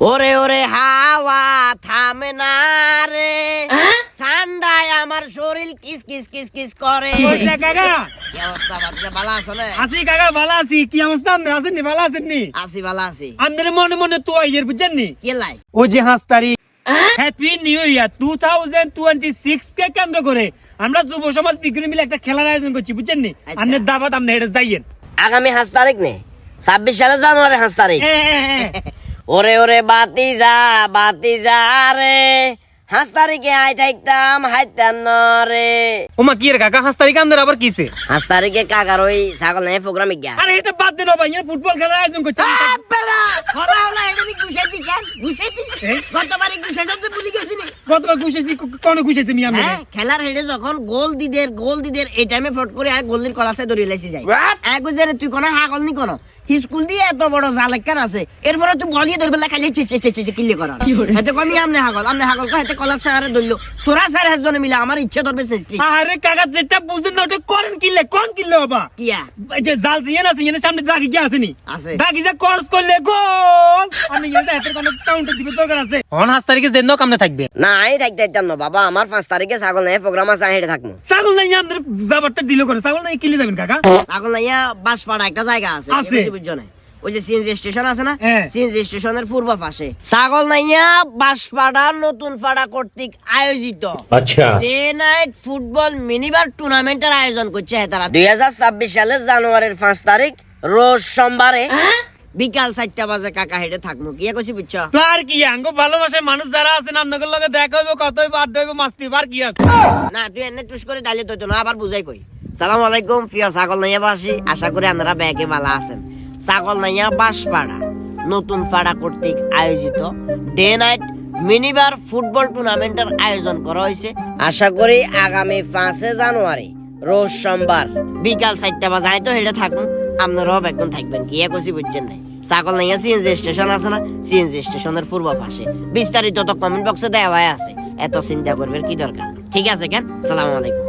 ওরে ওরে হাওয়া থামে না রে। ঠান্ডায় আমার শরীর কিস কিস কিস কিস করে। বলছে কাকা? কি অবস্থা বাচ্চা? ভালো আছো না? আসি কাকা ভালো আছি। কি অবস্থা? আপনি আছেন নি? ভালো আছেন নি? আছি ভালো আছি। আমাদের মনে মনে তো আইয়ের বুঝছেন নি? কে লাই? ও যে happy new year two thousand twenty six কে কেন্দ্র করে আমরা যুব সমাজ বিজ্ঞানী মিলে একটা খেলার আয়োজন করছি বুঝছেন নি? আচ্ছা। আপনার দাবাত আপনি হেঁটে যাইয়েন। আগামী হাঁস তারিখ নে? ছাব্বিশ সালে জানুয়ারি হাঁস তারিখ। এ, এ, এ। ওরে ওরে বাতি যা বাতি যা রে। হাঁস তারিখে আই থাকতাম হাইতাম রে। ওমা কি রে কাকা হাঁস তারিখ আমাদের আবার কিসে? হাঁস তারিখে কাকার ওই ছাগল নাই প্রোগ্রামে গিয়া। আরে এটা বাদ দেন ভাই ফুটবল খেলার আয়োজন করছি। আমি এ? গতবারে গুছাই যাচ্ছে ভুলে গেছি নি। গতবার ঘুষেছি কোন ঘুষেছি মি আমি হ্যাঁ, খেলার হেডে যখন গোল দিদের গোল দিদের এই টাইমে ফট করে আই গোল দির কলাসে ধরে লাইছি যাই। এক বুঝে তুই কোন হাগল নি কোন? স্কুল দিয়ে এত বড় জালেকার আছে এরপরে তুই বলিয়ে ধরবে লেখা খালি চে চে চে চে কিল্লে করা হাতে কমি আমনে হাগল আমনে হাগল হাতে কলার সাহারে ধরলো তোরা স্যার একজনে মিলে আমার ইচ্ছে ধরবে চেষ্টি আরে কাকা যেটা বুঝেন না ওটা করেন কিনলে কোন কিনলে বাবা? কিয়া? যে জাল দিয়ে না সিংহের সামনে দাগি কি আসেনি আছে। দাগি যে ক্রস করলে গোল! আমি গেলে হাতের কোনো কাউন্টার দিবে দরকার আছে। অন হাস তারিখে যে নক আমনে থাকবে। না আমি থাকতে দিতাম না বাবা আমার পাঁচ তারিখে ছাগল নাই প্রোগ্রাম আছে হেঁটে থাকব। ছাগল নাই আমাদের ব্যাপারটা দিল করে ছাগল নাই কিনলে যাবেন কাকা? ছাগল নাইয়া বাঁশপাড়া একটা জায়গা আছে আছে। বুঝছ না ওই যে সিএনজি স্টেশন আছে না? হ্যাঁ। সিএনজি স্টেশনের পূর্ব পাশে। ছাগল নাইয়া বাঁশপাড়া নতুন পাড়া কর্তৃক আয়োজিত। আচ্ছা। ডে নাইট ফুটবল মিনিবার টুর্নামেন্টের আয়োজন করছে তারা। দুই হাজার ছাব্বিশ সালের জানুয়ারির পাঁচ তারিখ রোজ সোমবারে বিকাল চারটা বাজে কাকা হেঁটে থাকব। কি কইছি বুঝছ? আর কি আঙ্গো ভালোবাসে মানুষ যারা আছে আপনাদের লগে দেখা হইব কত হইব আড্ডা হইব মাস্তি পার কি না তুই এনে টুস করে ডালে তো না আবার বুঝাই কই। সালাম আলাইকুম প্রিয় ছাগল নাইয়া বাসি। আশা করি আপনারা ব্যাগে ভালো আছেন। ছাগল নাইয়া বাঁশপাড়া। নতুন পাড়া কর্তৃক আয়োজিত ডে নাইট মিনিবার ফুটবল টুর্নামেন্টের আয়োজন করা হয়েছে। আশা করি আগামী পাঁচে জানুয়ারি, রোজ সোমবার, বিকাল চারটা বাজে। আমি তো হেঁটে থাকুন। আপনারাও একদম থাকবেন কি? এ কছি বুঝছেন নাই। ছাগল নাইয়া সিএনজি স্টেশন আছে না? সিএনজি স্টেশনের পূর্ব পাশে। বিস্তারিত তো কমেন্ট বক্সে দেওয়া আছে। এত চিন্তা করবেন কি দরকার? ঠিক আছে কেন? সালাম আলাইকুম।